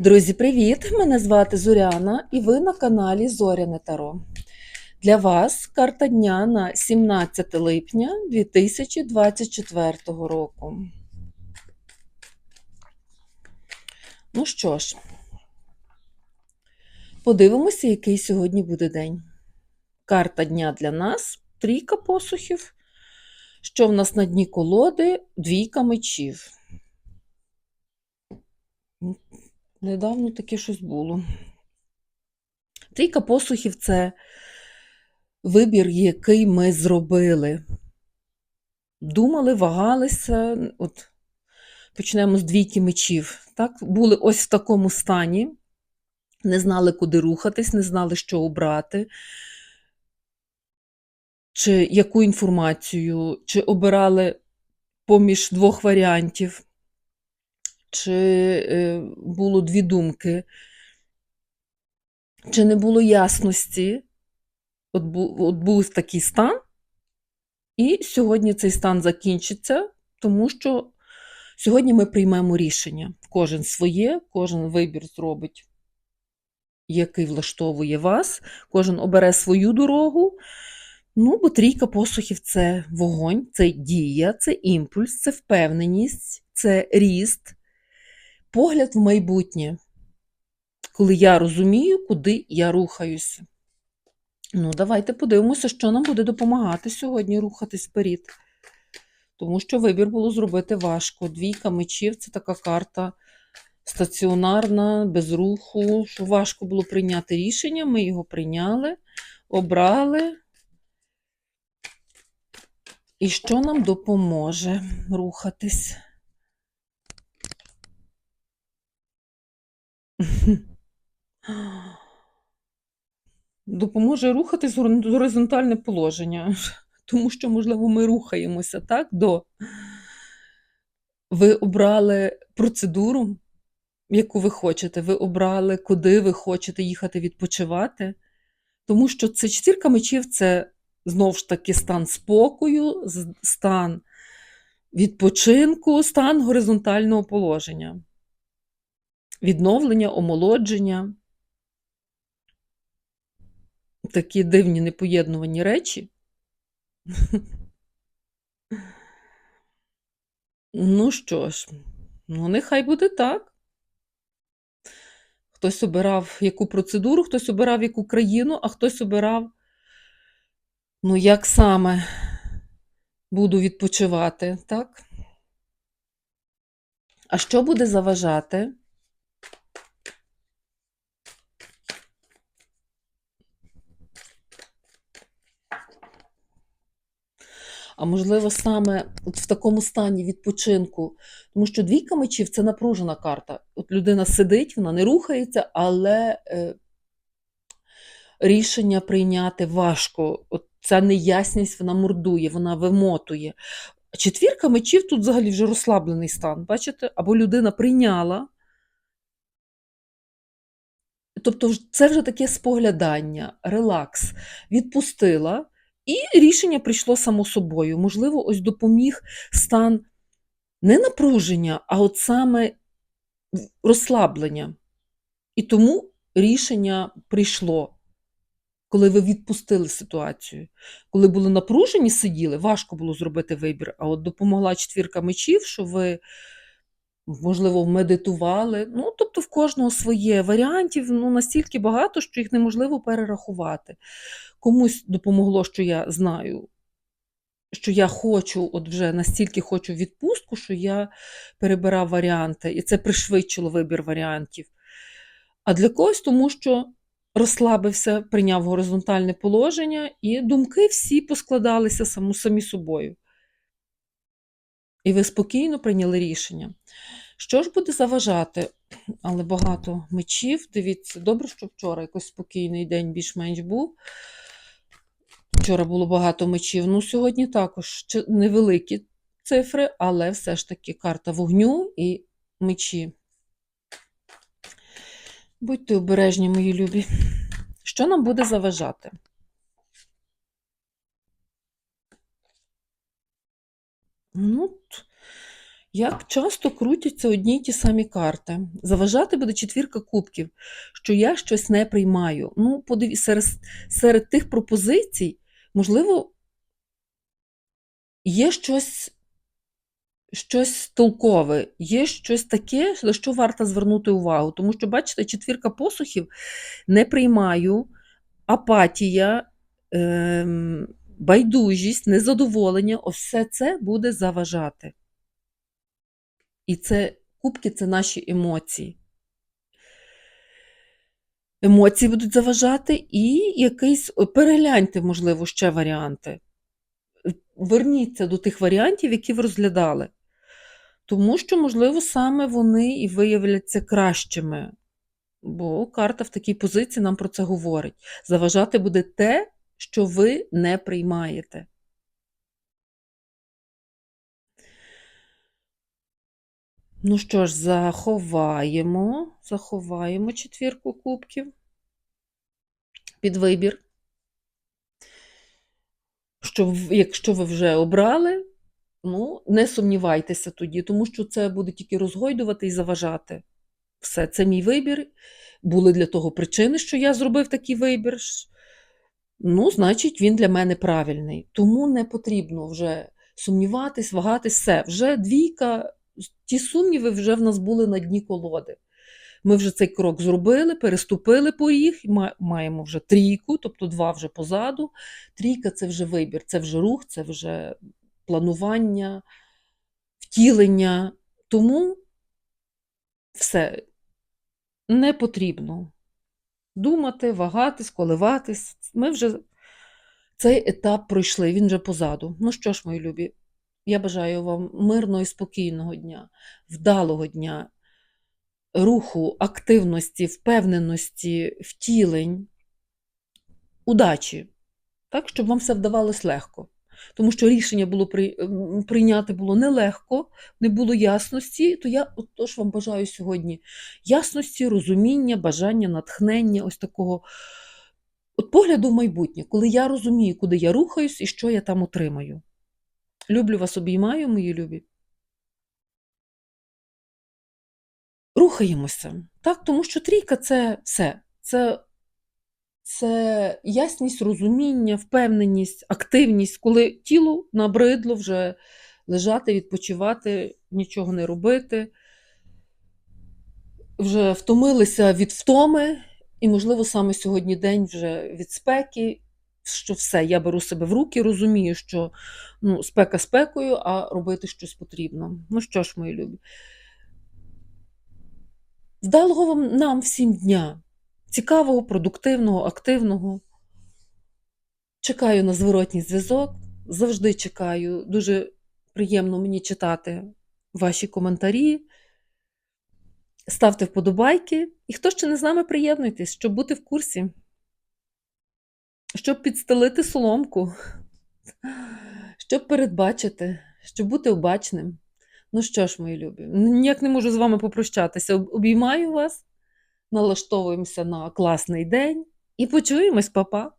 Друзі, привіт! Мене звати Зоряна і ви на каналі Зоряне Таро. Для вас карта дня на 17 липня 2024 року. Ну що ж, подивимося, який сьогодні буде день. Карта дня для нас трійка посухів. Що в нас на дні колоди? Двійка мечів. Недавно таке щось було. Трійка посухів це вибір, який ми зробили. Думали, вагалися. От почнемо з двійки мечів. Так? Були ось в такому стані, не знали, куди рухатись, не знали, що обрати, чи яку інформацію, чи обирали поміж двох варіантів чи е, було дві думки, чи не було ясності. От, бу, от був такий стан, і сьогодні цей стан закінчиться, тому що сьогодні ми приймемо рішення. Кожен своє, кожен вибір зробить, який влаштовує вас, кожен обере свою дорогу. Ну, бо трійка посухів це вогонь, це дія, це імпульс, це впевненість, це ріст погляд в майбутнє, коли я розумію, куди я рухаюся. Ну, давайте подивимося, що нам буде допомагати сьогодні рухатись вперед. Тому що вибір було зробити важко. Двійка мечів це така карта стаціонарна, без руху, що важко було прийняти рішення. Ми його прийняли, обрали. І що нам допоможе рухатись? Допоможе рухатись горизонтальне положення, тому що, можливо, ми рухаємося так до. Ви обрали процедуру, яку ви хочете, ви обрали, куди ви хочете їхати відпочивати. Тому що це четвірка мечів це знову ж таки стан спокою, стан відпочинку, стан горизонтального положення відновлення, омолодження. Такі дивні непоєднувані речі. Ну що ж, ну нехай буде так. Хтось обирав яку процедуру, хтось обирав яку країну, а хтось обирав, ну, як саме буду відпочивати, так? А що буде заважати? А можливо, саме от в такому стані відпочинку. Тому що двійка мечів це напружена карта. От людина сидить, вона не рухається, але е, рішення прийняти важко. От Ця неясність вона мордує, вона вимотує. Четвірка мечів тут взагалі вже розслаблений стан, бачите? Або людина прийняла. Тобто, це вже таке споглядання, релакс, відпустила. І рішення прийшло само собою. Можливо, ось допоміг стан не напруження, а от саме розслаблення. І тому рішення прийшло, коли ви відпустили ситуацію. Коли були напружені, сиділи, важко було зробити вибір. А от допомогла четвірка мечів, що ви, можливо, медитували. Ну, тобто, в кожного своє варіантів ну, настільки багато, що їх неможливо перерахувати комусь допомогло, що я знаю, що я хочу, от вже настільки хочу відпустку, що я перебирав варіанти, і це пришвидшило вибір варіантів. А для когось, тому що розслабився, прийняв горизонтальне положення, і думки всі поскладалися саму, самі собою. І ви спокійно прийняли рішення. Що ж буде заважати? Але багато мечів. Дивіться, добре, що вчора якось спокійний день більш-менш був. Вчора було багато мечів. Ну, сьогодні також невеликі цифри, але все ж таки карта вогню і мечі. Будьте обережні, мої любі. Що нам буде заважати? Ну, Як часто крутяться одні й ті самі карти. Заважати буде четвірка кубків, що я щось не приймаю. Ну, подиві, серед, серед тих пропозицій, можливо, є щось, щось толкове, є щось таке, на що варто звернути увагу. Тому що, бачите, четвірка посухів не приймаю, апатія, ем, байдужість, незадоволення, все це буде заважати. І це кубки це наші емоції. Емоції будуть заважати, і якийсь перегляньте, можливо, ще варіанти. Верніться до тих варіантів, які ви розглядали. Тому що, можливо, саме вони і виявляться кращими. Бо карта в такій позиції нам про це говорить. Заважати буде те, що ви не приймаєте. Ну що ж, заховаємо, заховаємо четвірку кубків під вибір. Що, якщо ви вже обрали, ну, не сумнівайтеся тоді, тому що це буде тільки розгойдувати і заважати. Все, це мій вибір. Були для того причини, що я зробив такий вибір. Ну, значить, він для мене правильний. Тому не потрібно вже сумніватись, вагатись, все. Вже двійка, ті сумніви вже в нас були на дні колоди. Ми вже цей крок зробили, переступили поріг, маємо вже трійку, тобто два вже позаду. Трійка це вже вибір, це вже рух, це вже планування, втілення. Тому все не потрібно думати, вагатись, коливатись. Ми вже цей етап пройшли, він вже позаду. Ну що ж, мої любі, я бажаю вам мирного і спокійного дня, вдалого дня, руху, активності, впевненості, втілень, удачі, так, щоб вам все вдавалось легко. Тому що рішення було прийняти було нелегко, не було ясності, то я отож вам бажаю сьогодні ясності, розуміння, бажання, натхнення, ось такого от погляду в майбутнє, коли я розумію, куди я рухаюсь і що я там отримаю. Люблю вас, обіймаю, мої любі. Рухаємося, так, тому що трійка це все. Це це ясність розуміння, впевненість, активність, коли тілу набридло вже лежати, відпочивати, нічого не робити, вже втомилися від втоми, і, можливо, саме сьогодні день вже від спеки, що все, я беру себе в руки, розумію, що ну, спека спекою, а робити щось потрібно. Ну що ж, мої любі, вдалого вам нам всім дня! цікавого, продуктивного, активного. Чекаю на зворотній зв'язок, завжди чекаю. Дуже приємно мені читати ваші коментарі. Ставте вподобайки. І хто ще не з нами приєднуйтесь, щоб бути в курсі, щоб підстелити соломку, щоб передбачити, щоб бути обачним. Ну що ж, мої любі, ніяк не можу з вами попрощатися. Обіймаю вас налаштовуємося на класний день і почуємось, папа!